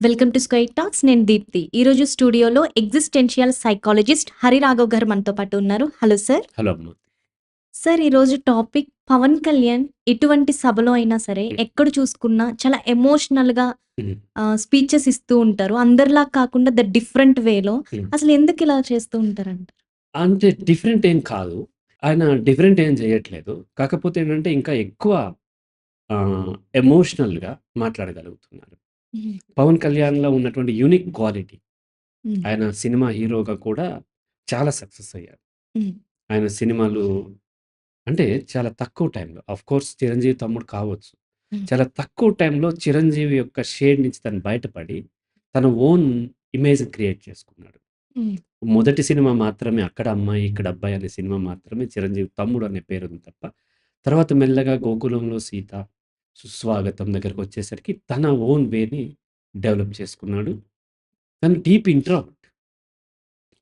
Welcome to square talks. నేను దీప్తి. ఈరోజు స్టూడియోలో ఎగ్జిస్టెన్షియల్ సైకాలజిస్ట్ హరి రాఘవ్ గారు మనతో పాటు ఉన్నారు. Hello sir. హలో సార్ ఈరోజు టాపిక్ పవన్ కళ్యాణ్ ఎటువంటి సభలో అయినా సరే. ఎక్కడ చూసుకున్నా చాలా ఎమోషనల్గా. స్పీచెస్ ఇస్తూ ఉంటారు. అందరిలా కాకుండా ద డిఫరెంట్ వేలో. అసలు ఎందుకు ఇలా చేస్తూ ఉంటారంట? అంటే డిఫరెంట్ ఏం కాదు. ఆయన డిఫరెంట్ ఏం చేయట్లేదు. కాకపోతే ఏంటంటే ఇంకా ఎక్కువ ఎమోషనల్గా మాట్లాడగలుగుతున్నారు. పవన్ కళ్యాణ్లో ఉన్నటువంటి యూనిక్ క్వాలిటీ. ఆయన సినిమా హీరోగా కూడా చాలా సక్సెస్ అయ్యారు. ఆయన సినిమాలు అంటే చాలా తక్కువ టైంలో అఫ్ కోర్స్ చిరంజీవి తమ్ముడు కావచ్చు. చాలా తక్కువ టైంలో చిరంజీవి యొక్క షేడ్ నుంచి తను బయటపడి తన ఓన్ ఇమేజ్ క్రియేట్ చేసుకున్నాడు. మొదటి సినిమా మాత్రమే అక్కడ అమ్మాయి ఇక్కడ అబ్బాయి అనే సినిమా మాత్రమే చిరంజీవి తమ్ముడు అనే పేరు ఉంది తప్ప తర్వాత మెల్లగా గోకులంలో సీత సుస్వాగతం దగ్గరకు వచ్చేసరికి తన ఓన్ వేని డెవలప్ చేసుకున్నాడు. తను డీప్ ఇంట్రావర్ట్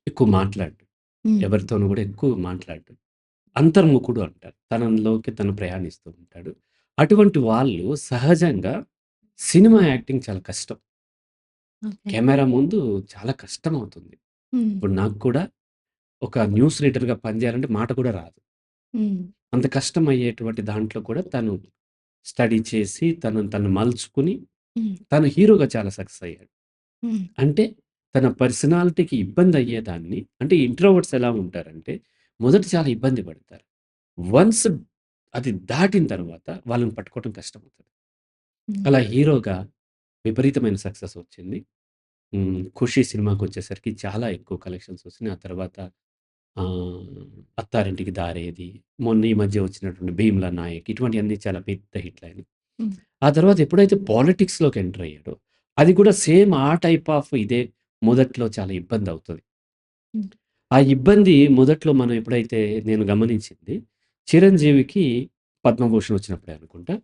ఎక్కువ మాట్లాడు. ఎవరితోనూ కూడా ఎక్కువ మాట్లాడు అంతర్ముఖుడు అంటారు. తనలోకి తను ప్రయాణిస్తూ ఉంటాడు. అటువంటి వాళ్ళు సహజంగా సినిమా యాక్టింగ్ చాలా కష్టం. కెమెరా ముందు చాలా కష్టం అవుతుంది. ఇప్పుడు నాకు కూడా ఒక న్యూస్ రీడర్గా పనిచేయాలంటే మాట కూడా రాదు. అంత కష్టం అయ్యేటువంటి దాంట్లో కూడా తను స్టడీ చేసి తను తను మలుచుకుని. తను హీరోగా చాలా సక్సెస్ అయ్యాడు. అంటే తన పర్సనాలిటీకి ఇబ్బంది అయ్యేదాన్ని అంటే ఇంట్రోవర్ట్స్ ఎలా ఉంటారంటే మొదట చాలా ఇబ్బంది పడతారు వన్స్ అది దాటిన తర్వాత వాళ్ళని పట్టుకోవడం కష్టమవుతుంది. అలా హీరోగా విపరీతమైన సక్సెస్ వచ్చింది ఖుషి సినిమాకి వచ్చేసరికి చాలా ఎక్కువ కలెక్షన్స్ వచ్చినాయి ఆ తర్వాత అత్తారింటికి దారేది మొన్న ఈ మధ్య వచ్చినటువంటి భీమ్లా నాయక్ ఇటువంటివన్నీ చాలా పెద్ద హిట్లు అయినాయి Hmm. ఆ తర్వాత ఎప్పుడైతే పాలిటిక్స్లోకి ఎంటర్ అయ్యాడో అది కూడా సేమ్ ఆ టైప్ ఆఫ్ ఇదే మొదట్లో చాలా ఇబ్బంది అవుతుంది. ఆ ఇబ్బంది మొదట్లో మనం ఎప్పుడైతే నేను గమనించింది చిరంజీవికి పద్మభూషణ్ వచ్చినప్పుడే అనుకుంటా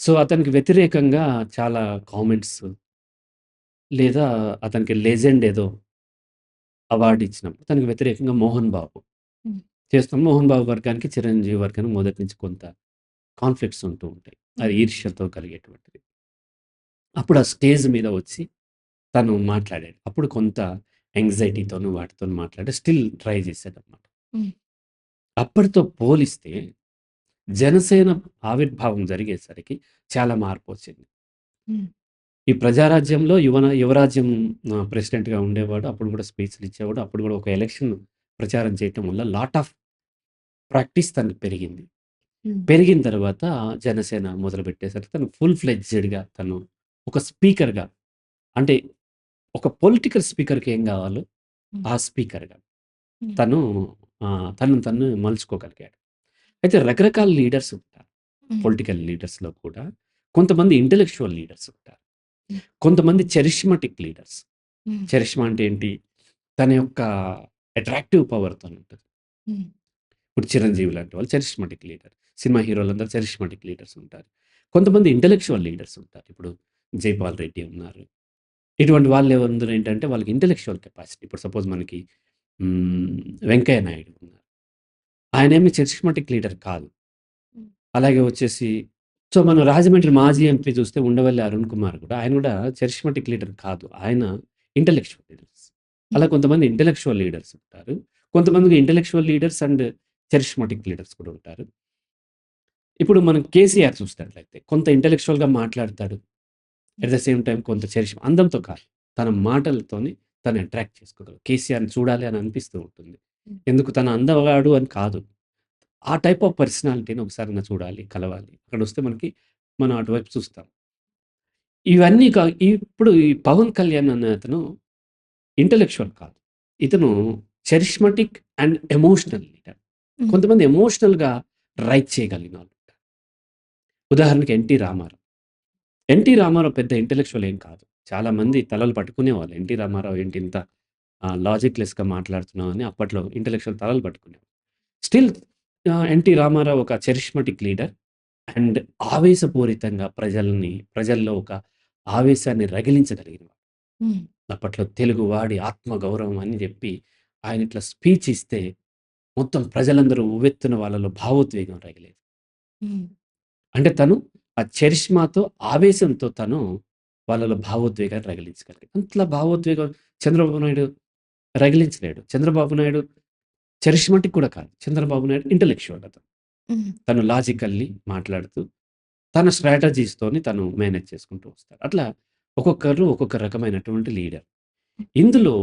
సో అతనికి వ్యతిరేకంగా చాలా కామెంట్స్ లేదా అతనికి లెజెండ్ ఏదో అవార్డు ఇచ్చినప్పుడు తనకి వ్యతిరేకంగా మోహన్ బాబు. చేస్తాం మోహన్ బాబు వర్గానికి చిరంజీవి వర్గానికి మొదటి నుంచి కొంత కాన్ఫ్లిక్ట్స్ ఉంటూ ఉంటాయి అది. ఈర్ష్యతో కలిగేటువంటిది అప్పుడు ఆ స్టేజ్ మీద వచ్చి తను మాట్లాడాడు అప్పుడు కొంత యాంగ్జైటీతోనూ వాటితో మాట్లాడి స్టిల్ ట్రై చేశాడు అనమాట. అప్పటితో పోలిస్తే జనసేన ఆవిర్భావం జరిగేసరికి చాలా మార్పు వచ్చింది. ఈ ప్రజారాజ్యంలో యువన యువరాజ్యం ప్రెసిడెంట్గా ఉండేవాడు అప్పుడు కూడా స్పీచ్లు ఇచ్చేవాడు అప్పుడు కూడా ఒక ఎలక్షన్ ప్రచారం చేయటం వల్ల లాట్ ఆఫ్ ప్రాక్టీస్ తనకు పెరిగింది. పెరిగిన తర్వాత జనసేన మొదలుపెట్టేసరికి తను ఫుల్ ఫ్లెడ్జ్డ్గా తను ఒక స్పీకర్గా అంటే ఒక పొలిటికల్ స్పీకర్కి ఏం కావాలో. ఆ స్పీకర్గా. తను తను తను మలుచుకోగలిగాడు అయితే రకరకాల లీడర్స్ ఉంటారు. పొలిటికల్ లీడర్స్లో కూడా కొంతమంది ఇంటెలెక్చువల్ లీడర్స్ ఉంటారు. కొంతమంది చెరిష్మటిక్ లీడర్స్. చరిష్మా అంటే ఏంటి? తన యొక్క అట్రాక్టివ్ పవర్తో ఉంటుంది. ఇప్పుడు చిరంజీవి లాంటి వాళ్ళు చరిష్మటిక్ లీడర్. సినిమా హీరోలందరూ చరిష్మటిక్ లీడర్స్ ఉంటారు. కొంతమంది ఇంటెలెక్చువల్ లీడర్స్ ఉంటారు. ఇప్పుడు జైపాల్ రెడ్డి ఉన్నారు. ఇటువంటి వాళ్ళు ఎవరు ఏంటంటే వాళ్ళకి ఇంటెలెక్చువల్ కెపాసిటీ. ఇప్పుడు సపోజ్ మనకి వెంకయ్య నాయుడు ఉన్నారు. ఆయన ఏమి చరిష్మటిక్ లీడర్ కాదు. అలాగే వచ్చేసి సో మన రాజమండ్రి మాజీ ఎంపీ చూస్తే ఉండవల్లి అరుణ్ కుమార్ కూడా ఆయన కూడా చరిష్మటిక్ లీడర్ కాదు. ఆయన ఇంటెలెక్చువల్ లీడర్స్ అలా కొంతమంది ఇంటెలెక్చువల్ లీడర్స్ ఉంటారు. కొంతమందికి intellectual leaders and charismatic leaders కూడా ఉంటారు. ఇప్పుడు మనం కేసీఆర్ చూసినట్లయితే కొంత ఇంటెలెక్చువల్గా మాట్లాడతాడు. అట్ ద సేమ్ టైం కొంత చరిష్మ అందంతో కాదు. తన మాటలతోని తను అట్రాక్ట్ చేసుకోగలరు కేసీఆర్ని చూడాలి అని అనిపిస్తూ ఉంటుంది. ఎందుకు? తన అందగాడు అని కాదు. ఆ టైప్ ఆఫ్ పర్సనాలిటీని ఒకసారి నా చూడాలి కలవాలి. అక్కడ వస్తే మనకి మనం అటువైపు చూస్తాం. ఇవన్నీ కా ఇప్పుడు ఈ పవన్ కళ్యాణ్ అనే అతను ఇంటలెక్చువల్ కాదు. ఇతను చరిష్మటిక్ అండ్ ఎమోషనల్ లీడర్. కొంతమంది ఎమోషనల్గా రైట్ చేయగలిగిన వాళ్ళు. ఉదాహరణకి ఎన్టీ రామారావు. ఎన్టీ రామారావు పెద్ద ఇంటెలెక్చువల్ ఏం కాదు. చాలా మంది తలలు పట్టుకునేవాళ్ళు. ఎన్టీ రామారావు ఏంటి ఇంత లాజిక్లెస్గా మాట్లాడుతున్నావు అని అప్పట్లో ఇంటెలెక్చువల్ తలలు పట్టుకునేవాళ్ళు. స్టిల్ ఎన్టీ రామారావు ఒక చరిష్మటిక్ లీడర్ అండ్ ఆవేశపూరితంగా ప్రజల్ని ప్రజల్లో ఒక ఆవేశాన్ని రగిలించగలిగిన వాడు. అప్పట్లో తెలుగు వాడి ఆత్మగౌరవం అని చెప్పి ఆయన ఇట్లా స్పీచ్ ఇస్తే మొత్తం ప్రజలందరూ ఉవ్వెత్తున వాళ్ళలో భావోద్వేగం రగిలేదు. అంటే తను ఆ చరిష్మాతో ఆవేశంతో తను వాళ్ళలో భావోద్వేగాన్ని రగిలించగలిగాడు. అంతలా భావోద్వేగం చంద్రబాబు నాయుడు రగిలించలేడు. చంద్రబాబు నాయుడు చరిష్మాటిక్ కూడా కాదు. చంద్రబాబు నాయుడు ఇంటలెక్చువల్ అతను. తను లాజికల్లీ మాట్లాడుతూ, తన స్ట్రాటజీస్‌తోని తను మేనేజ్ చేసుకుంటూ వస్తాడు. అట్లా ఒక్కొక్కరు ఒక్కొక్క రకమైనటువంటి లీడర్. ఇందులో.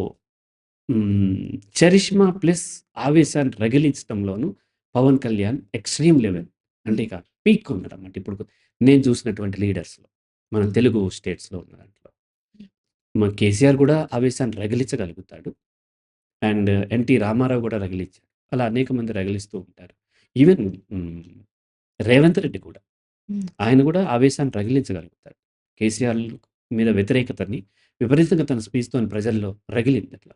చరిష్మా ప్లస్ ఆవేశాన్ని రగిలించడంలోను పవన్ కళ్యాణ్ ఎక్స్‌ట్రీమ్ లెవెల్. అంటే ఇక పీక్ ఉన్నాడన్నమాట. ఇప్పుడు నేను చూసినటువంటి లీడర్స్‌లో. మన తెలుగు స్టేట్స్‌లో ఉన్న దాంట్లో. మన కేసీఆర్ కూడా ఆవేశాన్ని రగిలించగలుగుతాడు. అండ్ ఎన్టీ రామారావు కూడా రగిలించారు. అలా అనేక మంది రగిలిస్తూ ఉంటారు. ఈవెన్. రేవంత్ రెడ్డి కూడా. ఆయన కూడా ఆవేశాన్ని రగిలించగలుగుతాడు. కేసీఆర్ మీద వ్యతిరేకతని విపరీతంగా తన స్పీచ్‌తోని ప్రజల్లో రగిలింది అట్లా.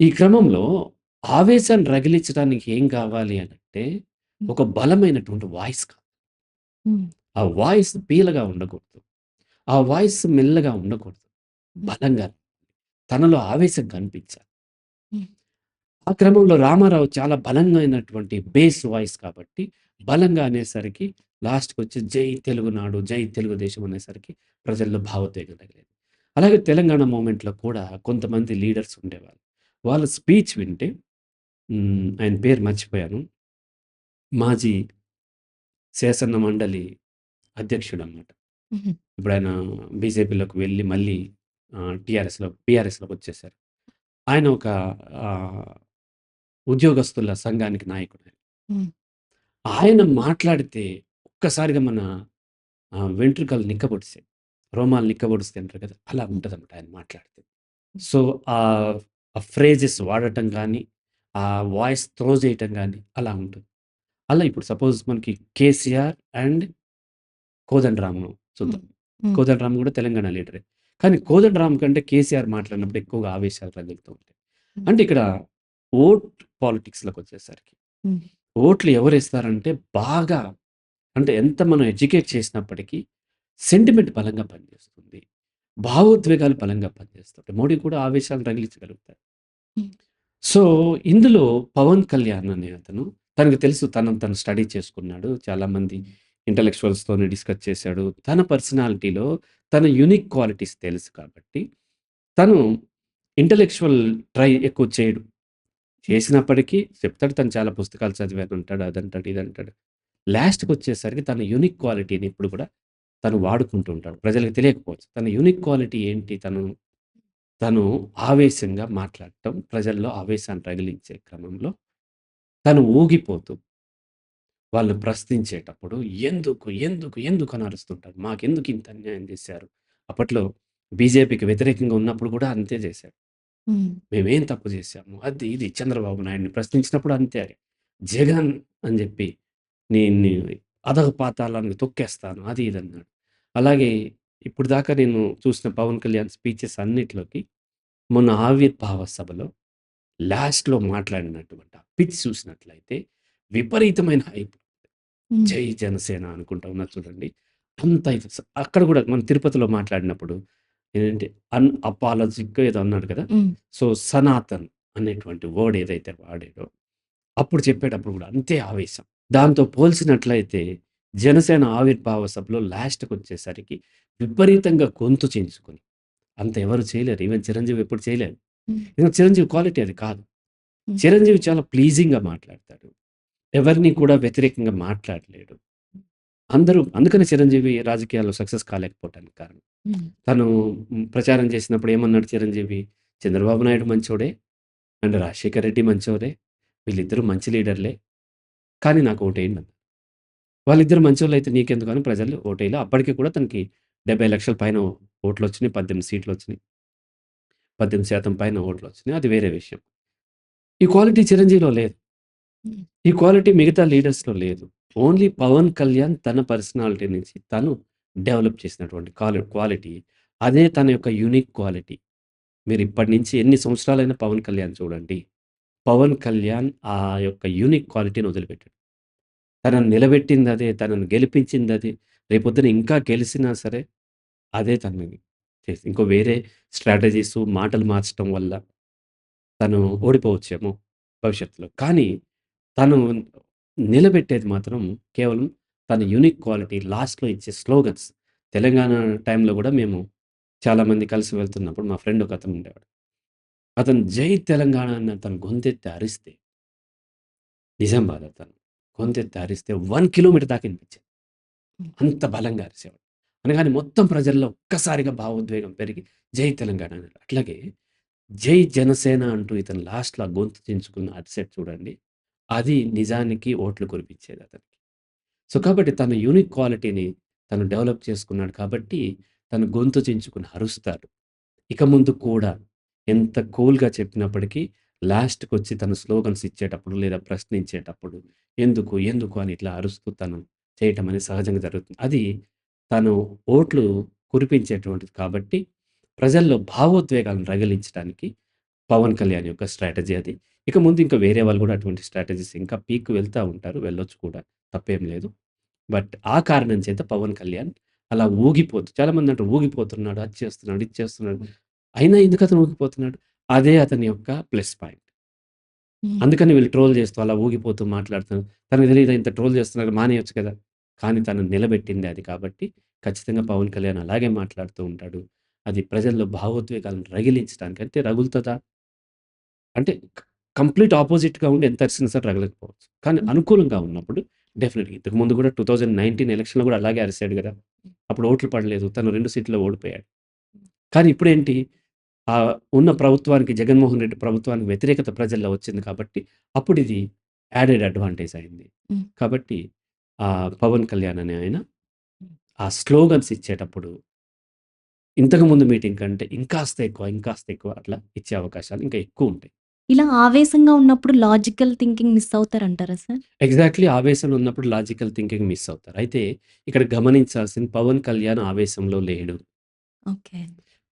ఈ క్రమంలో ఆవేశాన్ని రగిలించడానికి ఏం కావాలి హ్మ్. ఒక బలమైనటువంటి వాయిస్ కావాలి. ఆ వాయిస్ పీలగా ఉండకూడదు. ఆ వాయిస్ మెల్లగా ఉండకూడదు. బలంగా తనలో ఆవేశం కనిపించాలి. ఆ క్రమంలో రామారావు చాలా బలంగైనటువంటి బేస్ వాయిస్ కాబట్టి బలంగా అనేసరికి లాస్ట్‌కొచ్చి జై తెలుగునాడు, జై తెలుగుదేశం అనేసరికి ప్రజల్లో భావోద్వేగం రగిలేది. అలాగే తెలంగాణ మూవ్‌మెంట్‌లో కూడా కొంతమంది లీడర్స్ ఉండేవాళ్ళు. వాళ్ళ స్పీచ్ వింటే. ఆయన పేరు మర్చిపోయాను. మాజీ శాసన మండలి అధ్యక్షుడన్నమాట. హుహు. ఇప్పుడాయన బీజేపీలోకి వెళ్ళి మళ్ళీ టీఆర్ఎస్‌లో బీఆర్ఎస్‌లోకొచ్చేసారు. ఆయన ఒక ఆహ్, ఉద్యోగస్తుల సంఘానికి నాయకుడు. హ్మ్. ఆయన మాట్లాడితే ఒక్కసారిగా మన ఆహ్, వెంట్రుకలు నిక్కబొడిసాయి. రోమాలు నిక్కబొడుస్తాయి అంటారు కదా! అలా ఉంటదన్నమాట ఆయన మాట్లాడితే. సో, ఆహ్, ఆ ఫ్రేజెస్ వాడటం గానీ, ఆ వాయిస్ త్రో చేయటం గానీ అలా ఉంటుంది. అలా ఇప్పుడు సపోజ్ మనకి కేసీఆర్ అండ్ కోదండరామ్ చూద్దాం. హ్మ్. కోదండరామ్ కూడా తెలంగాణ లీడరే. కానీ కోదండరామ్ కంటే కేసీఆర్ మాట్లాడినప్పుడు ఎక్కువగా ఆవేశాలు రగులుతూ ఉంటాయి. అంటే ఇక్కడ ఓట్ పాలిటిక్స్‌లోకొచ్చేసరికి హ్మ్. ఓట్లు ఎవరేస్తారంటే బాగా అంటే ఎంత మనం ఎడ్యుకేట్ చేసినప్పటికీ సెంటిమెంట్ బలంగా పనిచేస్తుంది. భావోద్వేగాలు బలంగా పనిచేస్తుంటాయి. మోడీ కూడా ఆవేశాలను రగిలించగలుగుతారు. సో, ఇందులో పవన్ కళ్యాణ్ అనే అతను తనకు తెలుసు తనను తను స్టడీ చేసుకున్నాడు. చాలామంది ఇంటలెక్చువల్స్తోనే డిస్కస్ చేశాడు. తన పర్సనాలిటీలో తన యూనిక్ క్వాలిటీస్ తెలుసు కాబట్టి, తను ఇంటలెక్చువల్ ట్రై ఎక్కువ చేయడు. చేసినప్పటికీ చెప్తాడు తను చాలా పుస్తకాలు చదివాను అంటాడు. అదంటాడు, ఇదంటాడు. లాస్ట్‌కొచ్చేసరికి తన యూనిక్ క్వాలిటీని ఇప్పుడు కూడా తను వాడుకుంటూ ఉంటాడు. ప్రజలకు తెలియకపోవచ్చు. తన యూనిక్ క్వాలిటీ ఏంటి? తను తను ఆవేశంగా మాట్లాడటం, ప్రజల్లో ఆవేశాన్ని రగిలించే క్రమంలో తను ఊగిపోతూ వాళ్ళు ప్రశ్నించేటప్పుడు ఎందుకు, ఎందుకు, ఎందుకు అని అరుస్తుంటాడు. మాకెందుకు ఇంత అన్యాయం చేశారు? అప్పట్లో బీజేపీకి వ్యతిరేకంగా ఉన్నప్పుడు కూడా అంతే చేశాడు. హ్మ్. మేమేం తప్పు చేశాము? అది ఇది చంద్రబాబు నాయుడిని ప్రశ్నించినప్పుడు అంతే. జగన్ అని చెప్పి నిన్ను అధఃపాతాళానికి తొక్కేస్తాను. అది ఇది అన్నాడు. అలాగే ఇప్పుడు దాకా నేను చూసిన పవన్ కళ్యాణ్ స్పీచెస్ అన్నిట్లోకి మొన్న ఆవిర్భావ సభలో లాస్ట్‌లో మాట్లాడినటువంటి ఆ పిచ్ చూసినట్లయితే విపరీతమైన హైప్. జై జనసేన అనుకుంటా ఉన్నది చూడండి. అంత అక్కడ కూడా మన తిరుపతిలో మాట్లాడినప్పుడు ఏంటి అన్ అపాలజిక్ ఏదో అన్నాడు కదా! సో, సనాతన్ అనేటువంటి వర్డ్ ఏదైతే వాడాడో అప్పుడు చెప్పేటప్పుడు కూడా అంతే ఆవేశం. దాంతో పోల్చినట్లయితే జనసేన ఆవిర్భావ సభలో లాస్ట్‌కొచ్చేసరికి విపరీతంగా గొంతు చించుకొని అంత ఎవరు చేయలేరు. ఈవెన్ చిరంజీవి ఎప్పుడు. ఎందుకంటే చిరంజీవి క్వాలిటీ అది కాదు. చిరంజీవి చాలా ప్లీజింగ్‌గా మాట్లాడతాడు. ఎవరిని కూడా వ్యతిరేకంగా మాట్లాడలేడు. అందరూ అందుకనే చిరంజీవి రాజకీయాల్లో సక్సెస్ కాలేకపోవటానికి కారణం. తను ప్రచారం చేసినప్పుడు ఏమన్నాడు చిరంజీవి? చంద్రబాబు నాయుడు మంచోడే అండ్ రాజశేఖర్ రెడ్డి మంచోరే. వీళ్ళిద్దరూ మంచి లీడర్‌లే. కానీ నాకు ఓటేయండి అన్నాడు. వాళ్ళిద్దరు మంచోళ్ళైతే నీకెందుకని ప్రజలు ఓటేయలే. అప్పటికి కూడా తనకి 70,00,000 పైన ఓట్లొచ్చినాయి. 18 సీట్లొచ్చినాయి. 18% పైన ఓట్లొచ్చినాయి. అది వేరే విషయం. ఈ క్వాలిటీ చిరంజీవిలో లేదు. ఈ క్వాలిటీ మిగతా లీడర్స్‌లో లేదు. ఓన్లీ పవన్ కళ్యాణ్ తన పర్సనాలిటీ నుంచి తను డెవలప్ చేసినటువంటి క్వాలి క్వాలిటీ. అదే తన యొక్క యూనిక్ క్వాలిటీ. మీరు ఇప్పటి నుంచి ఎన్ని సంవత్సరాలైనా పవన్ కళ్యాణ్ చూడండి. పవన్ కళ్యాణ్ ఆ యొక్క యూనిక్ క్వాలిటీని వదిలిపెట్టాడు. తనను అదే తనను గెలిపించింది అదే రేపొద్దున ఇంకా గెలిచినా సరే అదే తనని చేసి ఇంకో వేరే స్ట్రాటజీస్ మాటలు మార్చటం వల్ల తను ఓడిపోవచ్చేమో భవిష్యత్తులో. కానీ తను నిలబెట్టేది మాత్రం కేవలం తన యూనిక్ క్వాలిటీ లాస్ట్‌లో ఇచ్చే స్లోగన్స్. తెలంగాణ టైంలో కూడా మేము చాలామంది కలిసి వెళ్తున్నప్పుడు మా ఫ్రెండ్ ఒక అతను ఉండేవాడు. అతను జై తెలంగాణ అని అతను గొంతెత్తి అరిస్తే నిజామాబాద్ అతను. గొంతెత్తి అరిస్తే వన్ కిలోమీటర్ దాకా అనిపించింది అంత బలంగా అరిసేవాడు. అనగానే మొత్తం ప్రజల్లో ఒక్కసారిగా భావోద్వేగం పెరిగి జై తెలంగాణ అన్నాడు అట్లాగే జై జనసేన అంటూ ఇతను లాస్ట్‌లో గొంతు చించుకున్న సైడ్ చూడండి. అది నిజానికి ఓట్లు కురిపించేది అతనికి. సో, కాబట్టి తన యూనిక్ క్వాలిటీని తను డెవలప్ చేసుకున్నాడు కాబట్టి తను గొంతు చించుకుని హరుస్తాడు ఇక ముందు కూడా ఎంత కూల్‌గా చెప్పినప్పటికీ లాస్ట్కి వచ్చి తన స్లోగన్స్ ఇచ్చేటప్పుడు లేదా ప్రశ్నించేటప్పుడు ఎందుకు? ఎందుకు? అని ఇట్లా అరుస్తూ తను చేయటం అనేది సహజంగా జరుగుతుంది. అది తను ఓట్లు కురిపించేటువంటిది కాబట్టి ప్రజల్లో భావోద్వేగాలను రగిలించడానికి పవన్ కళ్యాణ్ యొక్క స్ట్రాటజీ అది. ఇక ముందు ఇంకా వేరే వాళ్ళు గూడా అటువంటి స్ట్రాటజీస్ ఇంకా పీక్ వెళ్తా ఉంటారు. వెళ్ళొచ్చు కూడా తప్పేం లేదు. బట్ ఆ కారణం చేత పవన్ కళ్యాణ్ అలా ఊగిపోతూ చాలామంది అంటారు ఊగిపోతున్నాడు, అది చేస్తున్నాడు, ఇది చేస్తున్నాడు. అయినా ఎందుకు అతను ఊగిపోతున్నాడు? అదే అతని యొక్క ప్లస్ పాయింట్. అందుకని వీళ్ళు ట్రోల్ చేస్తూ అలా ఊగిపోతూ మాట్లాడుతున్నారు. తనకు తెలీదా ఇంత ట్రోల్ చేస్తున్నారు మానేయొచ్చు కదా! కానీ తను నిలబెట్టింది అది కాబట్టి ఖచ్చితంగా పవన్ కళ్యాణ్ అలాగే మాట్లాడుతూ ఉంటాడు. అది ప్రజల్లో భావోద్వేగాలను రగిలించడానికి అంటే రగులుతదా? అంటే కంప్లీట్ అపోజిట్‌గా ఉండి ఎంత అరిసినా సరే రగలకపోవచ్చు. కానీ. అనుకూలంగా ఉన్నప్పుడు డెఫినిట్‌గా ఇంతకు ముందు కూడా 2019 ఎలక్షన్‌లో కూడా అలాగే అరిసాడు గదా! అప్పుడు ఓట్లు పడలేదు. తను 2 సీట్‌లో ఓడిపోయాడు. కానీ ఇప్పుడేంటి ఆహ్, ఉన్న ప్రభుత్వానికి జగన్మోహన్ రెడ్డి ప్రభుత్వానికి వ్యతిరేకత ప్రజల్లో వచ్చింది కాబట్టి అప్పుడు ఇది యాడెడ్ అడ్వాంటేజ్ అయింది. కాబట్టి ఆహ్, పవన్ కళ్యాణ్ అనే ఆయన. ఆ స్లోగన్స్ ఇచ్చేటప్పుడు ఇంతకుముందు మీటింగ్ కంటే ఇంకాస్త ఎక్కువ, ఇంకాస్త ఎక్కువ అట్లా ఇచ్చే అవకాశాలు ఇంకా ఎక్కువుంటాయి. ఇలా ఆవేశంగా ఉన్నప్పుడు లాజికల్ థింకింగ్ మిస్ అవుతారంటారా సార్? ఎగ్జాక్ట్‌లీ ఆవేశంలో ఉన్నప్పుడు లాజికల్ థింకింగ్ మిస్ అవుతారు. అయితే ఇక్కడ గమనించాల్సింది పవన్ కళ్యాణ్ ఆవేశంలో లేడు. ఓకే.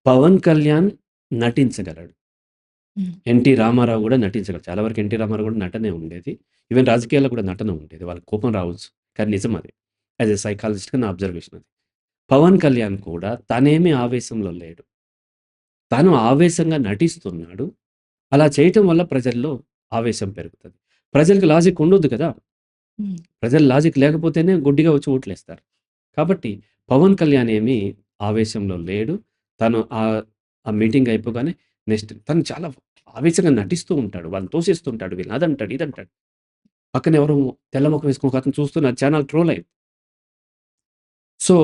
పవన్ కళ్యాణ్ నటించగలడు. హ్మ్. ఎన్టీ రామారావు గూడా నటించగలడు. చాలా వరకు ఎన్టీ రామారావు గూడా నటనే ఉండేది. ఈవెన్ రాజకీయాల్లో కూడా నటన ఉండేది. వాళ్ళకి కోపం రావచ్చు. కానీ నిజం అది. యాస్ ఎ సైకాలజిస్ట్‌గా నా అబ్జర్వేషన్ అది. పవన్ కళ్యాణ్ కూడా తనేమి ఆవేశంలో లేడు. తను ఆవేశంగా నటిస్తున్నాడు. అలా చేయటం వల్ల ప్రజల్లో ఆవేశం పెరుగుతది. ప్రజలకి లాజిక్ ఉండొద్దు కదా! ప్రజలు లాజిక్ లేకపోతేనే గుడ్డిగా వచ్చి ఓట్లేస్తారు. కాబట్టి పవన్ కళ్యాణ్ ఏమి ఆవేశంలో లేడు. తను ఆ మీటింగ్ అయిపోగానే నెక్స్ట్ తను చాలా ఆవేశంగా నటిస్తూ ఉంటాడు. వాళ్ళని తోసేస్తుంటాడు. వీళ్ళని అదంటాడు, ఇదంటాడు. పక్కన ఎవరో తెల్ల ముఖం వేసుకొని ఒకతను చూస్తున్న ఛానల్ ట్రోల్ అయింది. సో,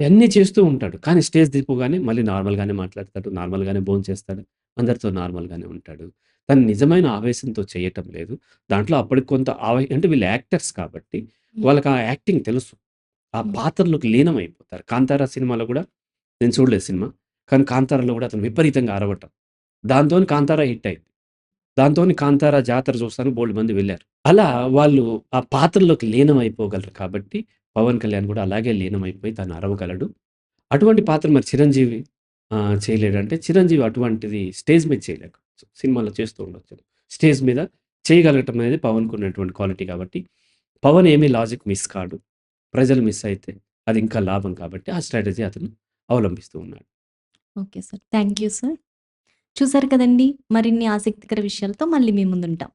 అయన్నీ చేస్తూ ఉంటాడు. కానీ స్టేజ్ దిగిపోగానే మళ్ళీ నార్మల్‌గానే మాట్లాడతాడు. నార్మల్‌గానే భోంచేస్తాడు. అందరితో నార్మల్‌గానే ఉంటాడు. తను నిజమైన ఆవేశంతో చేయటం లేదు. దాంట్లో అప్పటికి కొంత ఆవే అంటే వీళ్ళు యాక్టర్స్ కాబట్టి. వాళ్ళకి ఆ యాక్టింగ్ తెలుసు. ఆ. పాత్రలోకి లీనమైపోతారు. 'కాంతార' సినిమాలో గూడా నేను చూడలేదు సినిమా. కానీ 'కాంతారలో' గూడా అతను విపరీతంగా అరవటం. దాంతోని 'కాంతార' హిట్ అయింది. దాంతోని 'కాంతార' జాతర చూస్తానికి బోలెడు మంది వెళ్ళారు. అలా వాళ్ళు ఆ పాత్రలోకి లీనమైపోగలరు కాబట్టి పవన్ కళ్యాణ్ గూడా అలాగే లీనమైపోయి తను అరవగలడు. అటువంటి పాత్ర మరి చిరంజీవి ఆహ్, చేయలేడంటే చిరంజీవి అటువంటిది స్టేజ్ మీద చేయలేకపోవచ్చు. సినిమాలో చేస్తూ ఉండొచ్చు. స్టేజ్ మీద చేయగలగటం అనేది పవన్‌కున్నటువంటి క్వాలిటీ కాబట్టి పవన్ ఏమి లాజిక్ మిస్ కాడు. ప్రజలు మిస్ అయితే అది ఇంకా లాభం కాబట్టి ఆ స్ట్రాటజీ అతను అవలంబిస్తూ ఉన్నాడు. Okay sir. Thank you sir. చూసారు కదండి మరిన్ని ఆసక్తికర విషయాలతో మళ్ళీ మీ ముందుంటాం.